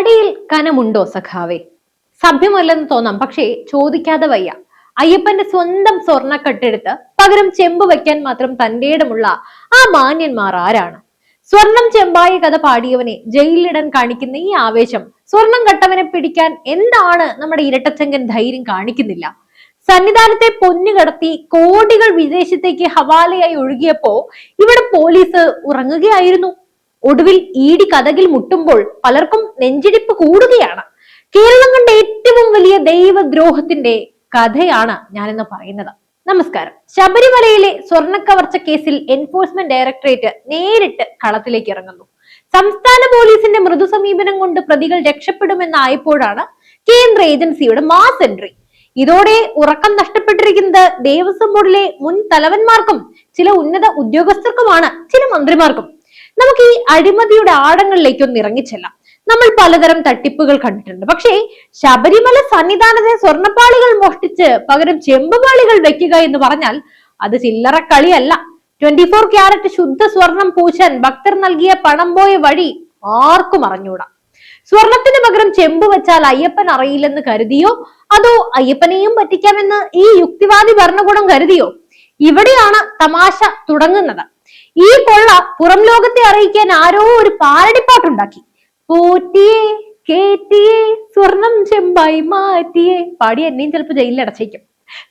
താടിയിൽ കനമുണ്ടോ സഖാവേ? സഭ്യമല്ലെന്ന് തോന്നാം പക്ഷേ ചോദിക്കാതെ വയ്യ. അയ്യപ്പന്റെ സ്വന്തം സ്വർണക്കെട്ടെടുത്ത് പകരം ചെമ്പ് വയ്ക്കാൻ മാത്രം തന്റെ ആ മാന്യന്മാർ ആരാണ്? സ്വർണം ചെമ്പായ കഥ പാടിയവനെ ജയിലിലിടാൻ കാണിക്കുന്ന ഈ ആവേശം സ്വർണം കട്ടവനെ പിടിക്കാൻ എന്താണ് നമ്മുടെ ഇരട്ടച്ചങ്കൻ ധൈര്യം കാണിക്കുന്നില്ല? സന്നിധാനത്തെ പൊന്നു കടത്തി കോടികൾ വിദേശത്തേക്ക് ഹവാലയായി ഒഴുകിയപ്പോ ഇവിടെ പോലീസ് ഉറങ്ങുകയായിരുന്നു. ഒടുവിൽ ഈടി കഥകിൽ മുട്ടുമ്പോൾ പലർക്കും നെഞ്ചിടിപ്പ് കൂടുകയാണ്. കേരളം കണ്ട ഏറ്റവും വലിയ ദൈവദ്രോഹത്തിന്റെ കഥയാണ് ഞാനിന്ന് പറയുന്നത്. നമസ്കാരം. ശബരിമലയിലെ സ്വർണക്കവർച്ച കേസിൽ എൻഫോഴ്സ്മെന്റ് ഡയറക്ടറേറ്റ് നേരിട്ട് കളത്തിലേക്ക് ഇറങ്ങുന്നു. സംസ്ഥാന പോലീസിന്റെ മൃദു സമീപനം കൊണ്ട് പ്രതികൾ രക്ഷപ്പെടുമെന്നായപ്പോഴാണ് കേന്ദ്ര ഏജൻസിയുടെ മാസ് എൻട്രി ഇതോടെ ഉറക്കം നഷ്ടപ്പെട്ടിരിക്കുന്നത് ദേവസ്വം ബോർഡിലെ മുൻ തലവന്മാർക്കും ചില ഉന്നത ഉദ്യോഗസ്ഥർക്കുമാണ് ചില മന്ത്രിമാർക്കും. നമുക്ക് ഈ അഴിമതിയുടെ ആഴങ്ങളിലേക്കൊന്ന് ഇറങ്ങിച്ചെല്ലാം. നമ്മൾ പലതരം തട്ടിപ്പുകൾ കണ്ടിട്ടുണ്ട്. പക്ഷേ ശബരിമല സന്നിധാനത്തെ സ്വർണപ്പാളികൾ മോഷ്ടിച്ച് പകരം ചെമ്പുപാളികൾ വെക്കുക എന്ന് പറഞ്ഞാൽ അത് ചില്ലറ കളിയല്ല. ട്വന്റി ഫോർ ക്യാരറ്റ് ശുദ്ധ സ്വർണം പൂശാൻ ഭക്തർ നൽകിയ പണം പോയ വഴി ആർക്കും അറിഞ്ഞൂടാ. സ്വർണത്തിന് പകരം ചെമ്പ് വെച്ചാൽ അയ്യപ്പൻ അറിയില്ലെന്ന് കരുതിയോ? അതോ അയ്യപ്പനെയും പറ്റിക്കാമെന്ന് ഈ യുക്തിവാദി ഭരണകൂടം കരുതിയോ? ഇവിടെയാണ് തമാശ തുടങ്ങുന്നത്. ഈ കൊള്ള പുറം ലോകത്തെ അറിയിക്കാൻ ആരോ ഒരു പാരടിപ്പാട്ടുണ്ടാക്കി പോറ്റിയേ കേറ്റിയെ സ്വർണം ചെമ്പായി മാറ്റിയേ. പാടി എന്നെയും ചിലപ്പോൾ ജയിലിൽ അടച്ചേക്കും.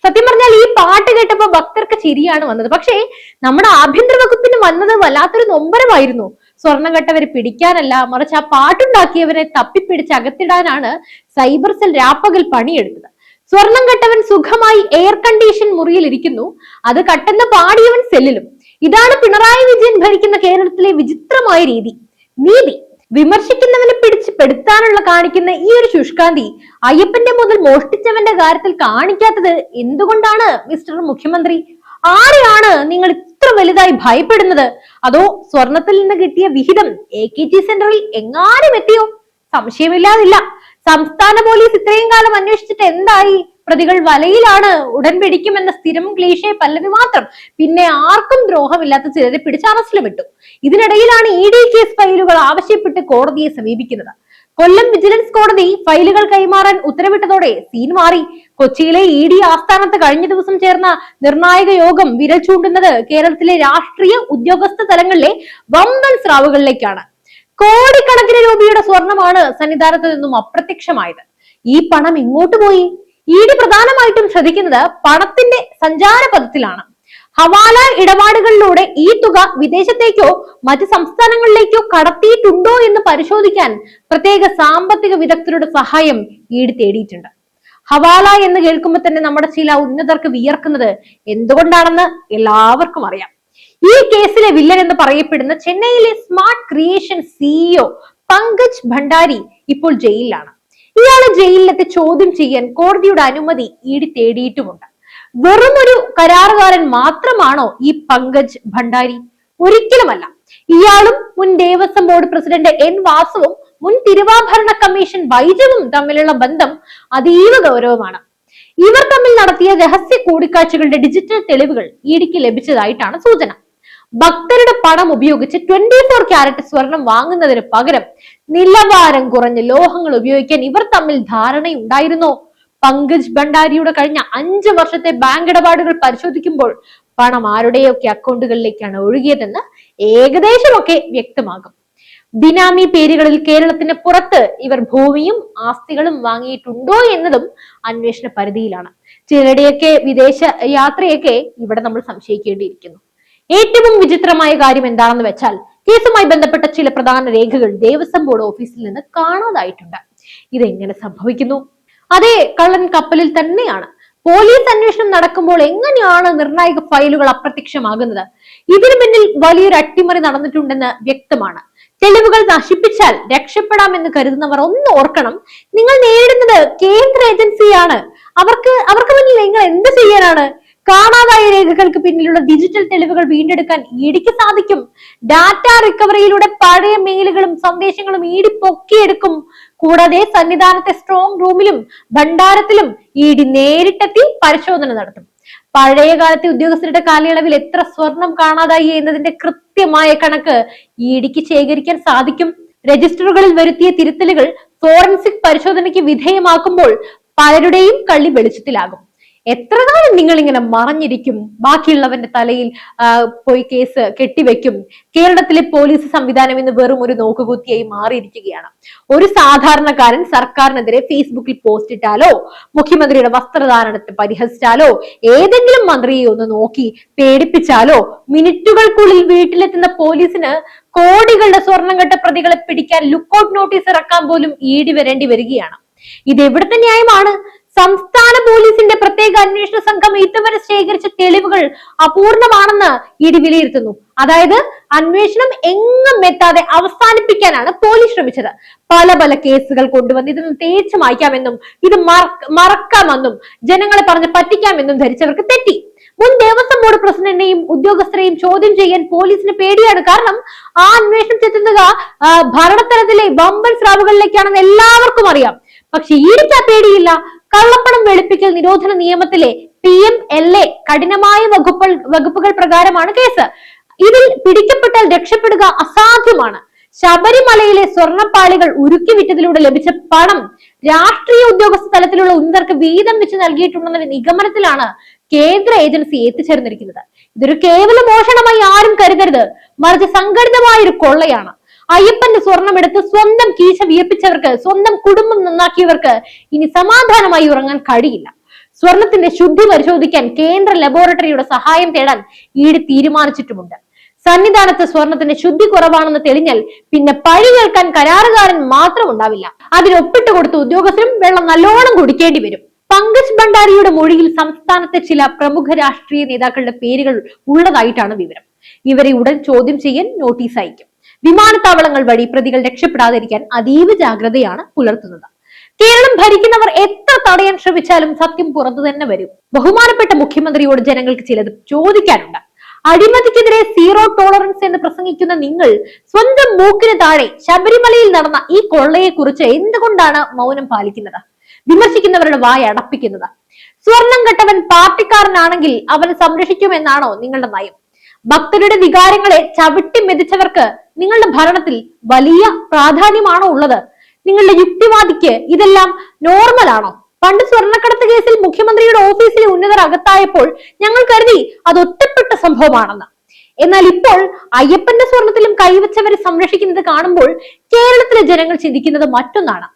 സത്യം പറഞ്ഞാൽ ഈ പാട്ട് കേട്ടപ്പോ ഭക്തർക്ക് ചിരിയാണ് വന്നത്. പക്ഷേ നമ്മുടെ ആഭ്യന്തര വകുപ്പിന് വന്നത് വല്ലാത്തൊരു നൊമ്പരമായിരുന്നു. സ്വർണം കെട്ടവരെ പിടിക്കാനല്ല മറിച്ച് ആ പാട്ടുണ്ടാക്കിയവരെ തപ്പിപ്പിടിച്ച് അകത്തിടാനാണ് സൈബർ സെൽ രാപ്പകൽ പണിയെടുത്തത്. സ്വർണം കെട്ടവൻ സുഖമായി എയർ കണ്ടീഷൻ മുറിയിൽ ഇരിക്കുന്നു. അത് കട്ടെന്ന് പാടിയവൻ സെല്ലിലും. ഇതാണ് പിണറായി വിജയൻ ഭരിക്കുന്ന കേരളത്തിലെ വിചിത്രമായ രീതി. നീതി വിമർശിക്കുന്നവനെ പിടിച്ച് പെടുത്താനുള്ള കാണിക്കുന്ന ഈ ഒരു ശുഷ്കാന്തി അയ്യപ്പന്റെ മുതൽ മോഷ്ടിച്ചവന്റെ കാര്യത്തിൽ കാണിക്കാത്തത് എന്തുകൊണ്ടാണ് മിസ്റ്റർ മുഖ്യമന്ത്രി? ആരെയാണ് നിങ്ങൾ ഇത്ര വലുതായി ഭയപ്പെടുന്നത്? അതോ സ്വർണത്തിൽ നിന്ന് കിട്ടിയ വിഹിതം എ കെ ടി സെന്ററിൽ എങ്ങാനും എത്തിയോ? സംശയമില്ലാതില്ല. സംസ്ഥാന പോലീസ് ഇത്രയും കാലം അന്വേഷിച്ചിട്ട് എന്തായി? പ്രതികൾ വലയിലാണ് ഉടൻ പിടിക്കുമെന്ന സ്ഥിരം ക്ലീഷേ പല്ലവി മാത്രം. പിന്നെ ആർക്കും ദ്രോഹമില്ലാത്ത ചിലരെ പിടിച്ച് അറസ്റ്റിൽ വിട്ടു ഇതിനിടയിലാണ് ഇ ഡി കേസ് ഫയലുകൾ ആവശ്യപ്പെട്ട് കോടതിയെ സമീപിക്കുന്നത്. കൊല്ലം വിജിലൻസ് കോടതി ഫയലുകൾ കൈമാറാൻ ഉത്തരവിട്ടതോടെ സീൻ മാറി. കൊച്ചിയിലെ ഇ ഡി ആസ്ഥാനത്ത് കഴിഞ്ഞ ദിവസം ചേർന്ന നിർണായക യോഗം വിരൽ ചൂണ്ടുന്നത് കേരളത്തിലെ രാഷ്ട്രീയ ഉദ്യോഗസ്ഥ തലങ്ങളിലെ വമ്പൻ സ്രാവുകളിലേക്കാണ്. കോടിക്കണക്കിന് രൂപയുടെ സ്വർണമാണ് സന്നിധാനത്ത് നിന്നും അപ്രത്യക്ഷമായത്. ഈ പണം ഇങ്ങോട്ട് പോയി. ഇ ഡി പ്രധാനമായിട്ടും ശ്രദ്ധിക്കുന്നത് പണത്തിന്റെ സഞ്ചാര പദത്തിലാണ് ഹവാല ഇടപാടുകളിലൂടെ ഈ തുക വിദേശത്തേക്കോ മറ്റ് സംസ്ഥാനങ്ങളിലേക്കോ കടത്തിയിട്ടുണ്ടോ എന്ന് പരിശോധിക്കാൻ പ്രത്യേക സാമ്പത്തിക വിദഗ്ധരുടെ സഹായം ഈട് തേടിയിട്ടുണ്ട്. ഹവാല എന്ന് കേൾക്കുമ്പോൾ തന്നെ നമ്മുടെ ചില ഉന്നതർക്ക് വിയർക്കുന്നത് എന്തുകൊണ്ടാണെന്ന് എല്ലാവർക്കും അറിയാം. ഈ കേസിലെ വില്ലൻ എന്ന് പറയപ്പെടുന്ന ചെന്നൈയിലെ smart creation CEO Pankaj Bhandari ഇപ്പോൾ ജയിലിലാണ്. ഇയാളെ ജയിലിലെത്തി ചോദ്യം ചെയ്യാൻ കോടതിയുടെ അനുമതി ഈടി തേടിയിട്ടുമുണ്ട്. വെറും ഒരു കരാറുകാരൻ മാത്രമാണോ ഈ പങ്കജ് ഭണ്ഡാരി? ഒരിക്കലുമല്ല. ഇയാളും മുൻ ദേവസ്വം ബോർഡ് പ്രസിഡന്റ് എൻ വാസുവും മുൻ തിരുവാഭരണ കമ്മീഷൻ വൈജവും തമ്മിലുള്ള ബന്ധം അതീവ ഗൗരവമാണ്. ഇവർ തമ്മിൽ നടത്തിയ രഹസ്യ കൂടിക്കാഴ്ചകളുടെ ഡിജിറ്റൽ തെളിവുകൾ ഇഡിക്ക് ലഭിച്ചതായിട്ടാണ് സൂചന. ഭക്തരുടെ പണം ഉപയോഗിച്ച് ട്വന്റി ഫോർ ക്യാരറ്റ് സ്വർണം വാങ്ങുന്നതിന് പകരം നിലവാരം കുറഞ്ഞ ലോഹങ്ങൾ ഉപയോഗിക്കാൻ ഇവർ തമ്മിൽ ധാരണയുണ്ടായിരുന്നോ? പങ്കജ് ഭണ്ഡാരിയുടെ കഴിഞ്ഞ അഞ്ച് വർഷത്തെ ബാങ്ക് ഇടപാടുകൾ പരിശോധിക്കുമ്പോൾ പണം ആരുടെയൊക്കെ അക്കൗണ്ടുകളിലേക്കാണ് ഒഴുകിയതെന്ന് ഏകദേശമൊക്കെ വ്യക്തമാകും. ബിനാമി പേരുകളിൽ കേരളത്തിന് പുറത്ത് ഇവർ ഭൂമിയും ആസ്തികളും വാങ്ങിയിട്ടുണ്ടോ എന്നതും അന്വേഷണ പരിധിയിലാണ്. ചിലരുടെയൊക്കെ വിദേശ യാത്രയൊക്കെ ഇവിടെ നമ്മൾ സംശയിക്കേണ്ടിയിരിക്കുന്നു. ഏറ്റവും വിചിത്രമായ കാര്യം എന്താണെന്ന് വെച്ചാൽ കേസുമായി ബന്ധപ്പെട്ട ചില പ്രധാന രേഖകൾ ദേവസ്വം ബോർഡ് ഓഫീസിൽ നിന്ന് കാണാതായിട്ടുണ്ട്. ഇതെങ്ങനെ സംഭവിക്കുന്നു? അതേ കള്ളൻ കപ്പലിൽ തന്നെയാണ്. പോലീസ് അന്വേഷണം നടക്കുമ്പോൾ എങ്ങനെയാണ് നിർണായക ഫയലുകൾ അപ്രത്യക്ഷമാകുന്നത്? ഇതിനു പിന്നിൽ വലിയൊരു അട്ടിമറി നടന്നിട്ടുണ്ടെന്ന് വ്യക്തമാണ്. തെളിവുകൾ നശിപ്പിച്ചാൽ രക്ഷപ്പെടാമെന്ന് കരുതുന്നവർ ഒന്ന് ഓർക്കണം. നിങ്ങൾ നേരിടുന്നത് കേന്ദ്ര ഏജൻസിയാണ്. അവർക്ക് അവർക്ക് മുന്നിൽ നിങ്ങൾ എന്ത് ചെയ്യാനാണ്? കാണാതായ രേഖകൾക്ക് പിന്നിലുള്ള ഡിജിറ്റൽ തെളിവുകൾ വീണ്ടെടുക്കാൻ ഇടിക്ക് സാധിക്കും. ഡാറ്റ റിക്കവറിയിലൂടെ പഴയ മെയിലുകളും സന്ദേശങ്ങളും ഇടി പൊക്കിയെടുക്കും കൂടാതെ സന്നിധാനത്തെ സ്ട്രോങ് റൂമിലും ഭണ്ഡാരത്തിലും ഇടി നേരിട്ടെത്തി പരിശോധന നടത്തും. പഴയ കാലത്തെ ഉദ്യോഗസ്ഥരുടെ കാലയളവിൽ എത്ര സ്വർണം കാണാതായി എന്നതിന്റെ കൃത്യമായ കണക്ക് ഇടിക്ക് ശേഖരിക്കാൻ സാധിക്കും. രജിസ്റ്ററുകളിൽ വരുത്തിയ തിരുത്തലുകൾ ഫോറൻസിക് പരിശോധനയ്ക്ക് വിധേയമാക്കുമ്പോൾ പലരുടെയും കള്ളി വെളിച്ചത്തിലാകും. എത്ര കാലം നിങ്ങൾ ഇങ്ങനെ മറഞ്ഞിരിക്കും? ബാക്കിയുള്ളവന്റെ തലയിൽ പോയി കേസ് കെട്ടിവെക്കും. കേരളത്തിലെ പോലീസ് സംവിധാനം ഇന്ന് വെറും ഒരു നോക്കുകുത്തിയായി മാറിയിരിക്കുകയാണ്. ഒരു സാധാരണക്കാരൻ സർക്കാരിനെതിരെ ഫേസ്ബുക്കിൽ പോസ്റ്റ് ഇട്ടാലോ മുഖ്യമന്ത്രിയുടെ വസ്ത്രധാരണത്തെ പരിഹസിച്ചാലോ ഏതെങ്കിലും മന്ത്രിയെ ഒന്ന് നോക്കി പേടിപ്പിച്ചാലോ മിനിറ്റുകൾക്കുള്ളിൽ വീട്ടിലെത്തുന്ന പോലീസിന് കോടികളുടെ സ്വർണം പ്രതികളെ പിടിക്കാൻ ലുക്കൌട്ട് നോട്ടീസ് ഇറക്കാൻ പോലും ഈടി വരേണ്ടി വരികയാണ്. ഇത് എവിടുത്തെ ന്യായമാണ്? സംസ്ഥാന പോലീസിന്റെ പ്രത്യേക അന്വേഷണ സംഘം ഇതുവരെ ശേഖരിച്ച തെളിവുകൾ അപൂർണമാണെന്ന് ഇടി വിലയിരുത്തുന്നു. അതായത് അന്വേഷണം എങ്ങും എത്താതെ അവസാനിപ്പിക്കാനാണ് പോലീസ് ശ്രമിച്ചത്. പല പല കേസുകൾ കൊണ്ടുവന്ന് ഇതിന് തേച്ച് മായ്ക്കാമെന്നും ഇത് മറക്കാമെന്നും ജനങ്ങളെ പറഞ്ഞ് പറ്റിക്കാമെന്നും ധരിച്ചവർക്ക് തെറ്റി. മുൻ ദേവസ്വം ബോർഡ് പ്രസിഡന്റിനെയും ഉദ്യോഗസ്ഥരെയും ചോദ്യം ചെയ്യാൻ പോലീസിന് പേടിയാണ്. കാരണം ആ അന്വേഷണം ചെത്തുന്നത് ഭരണതലത്തിലെ വമ്പൻ സ്രാവുകളിലേക്കാണെന്ന് എല്ലാവർക്കും അറിയാം. പക്ഷെ ഈടിക്ക് ആ പേടിയില്ല. കള്ളപ്പണം വെളുപ്പിക്കൽ നിരോധന നിയമത്തിലെ പി എം എൽ എ കഠിനമായ വകുപ്പുകൾ വകുപ്പുകൾ പ്രകാരമാണ് കേസ്. ഇതിൽ പിടിക്കപ്പെട്ടാൽ രക്ഷപ്പെടുക അസാധ്യമാണ്. ശബരിമലയിലെ സ്വർണപ്പാളികൾ ഉരുക്കി വിറ്റതിലൂടെ ലഭിച്ച പണം രാഷ്ട്രീയ ഉദ്യോഗസ്ഥ തലത്തിലുള്ള ഉന്നതർക്ക് വീതം വെച്ച് നൽകിയിട്ടുണ്ടെന്ന നിഗമനത്തിലാണ് കേന്ദ്ര ഏജൻസി എത്തിച്ചേർന്നിരിക്കുന്നത്. ഇതൊരു കേവല മോഷണമായി ആരും കരുതരുത്. മറിച്ച് സംഘടിതമായ ഒരു കൊള്ളയാണ്. അയ്യപ്പന്റെ സ്വർണം എടുത്ത് സ്വന്തം കീശ വിയപ്പിച്ചവർക്ക് സ്വന്തം കുടുംബം നന്നാക്കിയവർക്ക് ഇനി സമാധാനമായി ഉറങ്ങാൻ കഴിയില്ല. സ്വർണത്തിന്റെ ശുദ്ധി പരിശോധിക്കാൻ കേന്ദ്ര ലബോറട്ടറിയുടെ സഹായം തേടാൻ ഈട് തീരുമാനിച്ചിട്ടുമുണ്ട്. സന്നിധാനത്ത് സ്വർണത്തിന്റെ ശുദ്ധി കുറവാണെന്ന് തെളിഞ്ഞാൽ പിന്നെ പഴി കേൾക്കാൻ കരാറുകാരൻ മാത്രം ഉണ്ടാവില്ല. അതിനൊപ്പിട്ട് കൊടുത്ത ഉദ്യോഗസ്ഥരും വെള്ളം നല്ലോണം കുടിക്കേണ്ടി വരും. പങ്കജ് ഭണ്ഡാരിയുടെ മൊഴിയിൽ സംസ്ഥാനത്തെ ചില പ്രമുഖ രാഷ്ട്രീയ നേതാക്കളുടെ പേരുകൾ ഉള്ളതായിട്ടാണ് വിവരം. ഇവരെ ഉടൻ ചോദ്യം ചെയ്യാൻ നോട്ടീസ് അയക്കും. വിമാനത്താവളങ്ങൾ വഴി പ്രതികൾ രക്ഷപ്പെടാതിരിക്കാൻ അതീവ ജാഗ്രതയാണ് പുലർത്തുന്നത്. കേരളം ഭരിക്കുന്നവർ എത്ര തടയാൻ ശ്രമിച്ചാലും സത്യം പുറത്തു തന്നെ വരും. ബഹുമാനപ്പെട്ട മുഖ്യമന്ത്രിയോട് ജനങ്ങൾക്ക് ചിലത് ചോദിക്കാനുണ്ട്. അഴിമതിക്കെതിരെ സീറോ ടോളറൻസ് എന്ന് പ്രസംഗിക്കുന്ന നിങ്ങൾ സ്വന്തം മൂക്കിന് താഴെ ശബരിമലയിൽ നടന്ന ഈ കൊള്ളയെ കുറിച്ച് എന്തുകൊണ്ടാണ് മൗനം പാലിക്കുന്നത്? വിമർശിക്കുന്നവരുടെ വായ അടപ്പിക്കുന്നത്. സ്വർണം കെട്ടവൻ പാർട്ടിക്കാരനാണെങ്കിൽ അവനെ സംരക്ഷിക്കുമെന്നാണോ നിങ്ങളുടെ നയം? ഭക്തരുടെ വികാരങ്ങളെ ചവിട്ടി മെതിച്ചവർക്ക് നിങ്ങളുടെ ഭരണത്തിൽ വലിയ പ്രാധാന്യമാണോ ഉള്ളത്? നിങ്ങളുടെ യുക്തിവാദിക്ക് ഇതെല്ലാം നോർമൽ ആണോ? പണ്ട് സ്വർണക്കടത്ത് കേസിൽ മുഖ്യമന്ത്രിയുടെ ഓഫീസിലെ ഉന്നതർ അകത്തായപ്പോൾ ഞങ്ങൾ കരുതി അത് ഒറ്റപ്പെട്ട സംഭവമാണെന്ന്. എന്നാൽ ഇപ്പോൾ അയ്യപ്പന്റെ സ്വർണത്തിലും കൈവച്ചവരെ സംരക്ഷിക്കുന്നത് കാണുമ്പോൾ കേരളത്തിലെ ജനങ്ങൾ ചിന്തിക്കുന്നത് മറ്റൊന്നാണ്.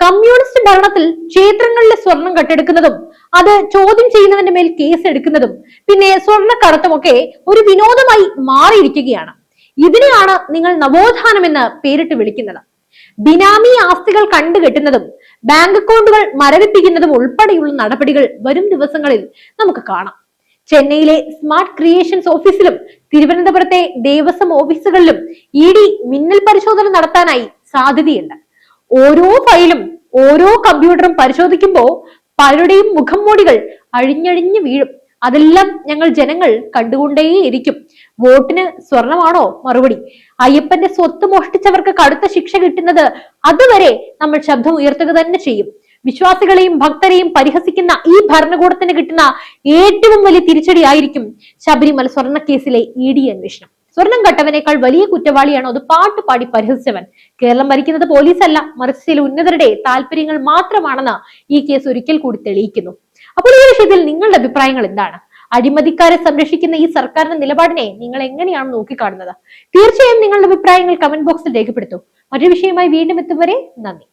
കമ്മ്യൂണിസ്റ്റ് ഭരണത്തിൽ ക്ഷേത്രങ്ങളിലെ സ്വർണം കെട്ടെടുക്കുന്നതും അത് ചോദ്യം ചെയ്യുന്നവന്റെ മേൽ കേസ് എടുക്കുന്നതും പിന്നെ സ്വർണക്കടത്തുമൊക്കെ ഒരു വിനോദമായി മാറിയിരിക്കുകയാണ്. ഇതിനെയാണ് നിങ്ങൾ നവോത്ഥാനം എന്ന് പേരിട്ട് വിളിക്കുന്നത്. ബിനാമി ആസ്തികൾ കണ്ടുകെട്ടുന്നതും ബാങ്ക് അക്കൗണ്ടുകൾ മരവിപ്പിക്കുന്നതും ഉൾപ്പെടെയുള്ള നടപടികൾ വരും ദിവസങ്ങളിൽ നമുക്ക് കാണാം. ചെന്നൈയിലെ സ്മാർട്ട് ക്രിയേഷൻസ് ഓഫീസിലും തിരുവനന്തപുരത്തെ ദേവസ്വം ഓഫീസുകളിലും ഇ ഡി മിന്നൽ പരിശോധന നടത്താനായി സാധ്യതയുണ്ട്. ഓരോ ഫയലും ഓരോ കമ്പ്യൂട്ടറും പരിശോധിക്കുമ്പോൾ പലരുടെയും മുഖം മൂടികൾ അഴിഞ്ഞഴിഞ്ഞ് വീഴും. അതെല്ലാം ഞങ്ങൾ ജനങ്ങൾ കണ്ടുകൊണ്ടേയിരിക്കും. വോട്ടിന് സ്വർണമാണോ മറുപടി? അയ്യപ്പന്റെ സ്വത്ത് മോഷ്ടിച്ചവർക്ക് കടുത്ത ശിക്ഷ കിട്ടുന്നത് അതുവരെ നമ്മൾ ശബ്ദം ഉയർത്തുക തന്നെ ചെയ്യും. വിശ്വാസികളെയും ഭക്തരെയും പരിഹസിക്കുന്ന ഈ ഭരണകൂടത്തിന് കിട്ടുന്ന ഏറ്റവും വലിയ തിരിച്ചടിയായിരിക്കും ശബരിമല സ്വർണക്കേസിലെ ഇ ഡി അന്വേഷണം. സ്വർണം കട്ടവനേക്കാൾ വലിയ കുറ്റവാളിയാണോ? അത് പാട്ടുപാടി പരിഹസിച്ചവൻ. കേരളം ഭരിക്കുന്നത് പോലീസല്ല. മറിച്ച് ചില ഉന്നതരുടെ താല്പര്യങ്ങൾ മാത്രമാണെന്ന് ഈ കേസ് ഒരിക്കൽ കൂടി തെളിയിക്കുന്നു. അപ്പോൾ ഈ വിഷയത്തിൽ നിങ്ങളുടെ അഭിപ്രായങ്ങൾ എന്താണ്? അഴിമതിക്കാരെ സംരക്ഷിക്കുന്ന ഈ സർക്കാരിന്റെ നിലപാടിനെ നിങ്ങൾ എങ്ങനെയാണ് നോക്കിക്കാണുന്നത്? തീർച്ചയായും നിങ്ങളുടെ അഭിപ്രായങ്ങൾ കമന്റ് ബോക്സിൽ രേഖപ്പെടുത്തൂ. മറ്റൊരു വിഷയമായി വീണ്ടും എത്തും വരെ നന്ദി.